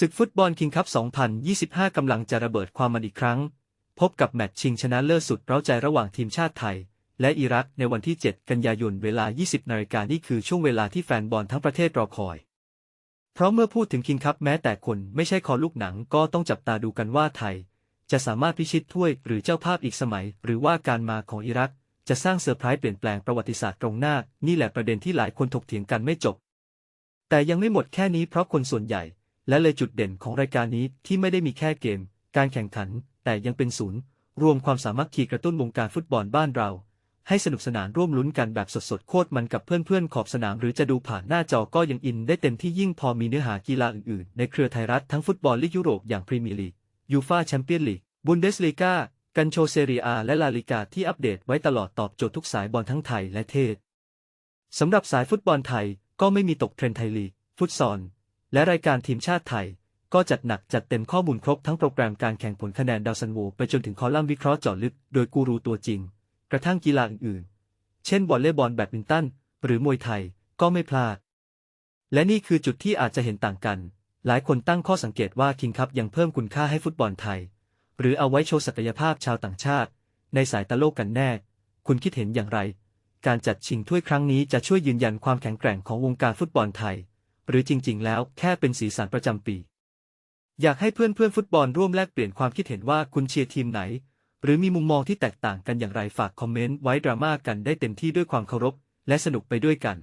ศึกฟุตบอลคิงคัพ 2025 กำลังจะระเบิดความมันอีกครั้ง พบกับแมตช์ชิงชนะเลิศสุดเร้าใจระหว่างทีมชาติไทย และอิรักในวันที่ 7 กันยายนเวลา 20 นาฬิกานี่คือช่วงเวลาที่แฟนบอลทั้งประเทศรอคอย เพราะเมื่อพูดถึงคิงคัพแม้แต่คนไม่ใช่คอลูกหนังก็ต้องจับตาดูกันว่าไทย จะสามารถพิชิตถ้วยหรือเจ้าภาพอีกสมัย หรือว่าการมาของอิรัก จะสร้างเซอร์ไพรส์เปลี่ยนแปลงประวัติศาสตร์ตรงหน้า นี่แหละประเด็นที่หลายคนถกเถียงกันไม่จบ แต่ยังไม่หมดแค่นี้เพราะคนส่วนใหญ่ และเลยจุดเด่นของรายการนี้ที่ไม่ได้มีแค่เกม การแข่งขัน แต่ยังเป็นศูนย์ รวมความสามัคคีกระตุ้นวงการฟุตบอลบ้านเรา ให้สนุกสนานร่วมลุ้นกันแบบสดๆ โคตรมันกับเพื่อนๆ ขอบสนาม หรือจะดูผ่านหน้าจอก็ยังอินได้เต็มที่ยิ่งพอมีเนื้อหากีฬาอื่นๆ ในเครือไทยรัฐทั้งฟุตบอลลีกยุโรปอย่างพรีเมียร์ลีกยูฟาแชมเปี้ยนลีกบุนเดสลีกากันโชเซเรียและลาลิกาที่อัปเดตไว้ตลอดตอบโจทย์ทุกสายบอลทั้งไทยและเทศสำหรับสายฟุตบอลไทยก็ไม่มีตกเทรนไทยลีกฟุตซอล และรายการทีมชาติไทย ก็จัดหนักจัดเต็มข้อมูลครบทั้งโปรแกรมการแข่งผลคะแนนดาวซันโวไปจนถึงคอลัมน์วิเคราะห์เจาะลึกโดยกูรูตัวจริง กระทั่งกีฬาอื่นๆ เช่นวอลเลย์บอลแบดมินตันหรือมวยไทยก็ไม่พลาด และนี่คือจุดที่อาจจะเห็นต่างกัน หลายคนตั้งข้อสังเกตว่าคิงคัพยังเพิ่มคุณค่าให้ฟุตบอลไทย หรือเอาไว้โชว์ศักยภาพชาวต่างชาติ ในสายตาโลกกันแน่ คุณคิดเห็นอย่างไร การจัดชิงถ้วยครั้งนี้จะช่วยยืนยันความแข็งแกร่งของวงการฟุตบอลไทย หรือจริง ๆ แล้วแค่เป็นสีสันประจำปี อยากให้เพื่อนๆฟุตบอลร่วมแลกเปลี่ยนความคิดเห็นว่าคุณเชียร์ทีมไหน หรือมีมุมมองที่แตกต่างกันอย่างไรฝากคอมเมนต์ไว้ดราม่ากันได้เต็มที่ด้วยความเคารพและสนุกไปด้วยกัน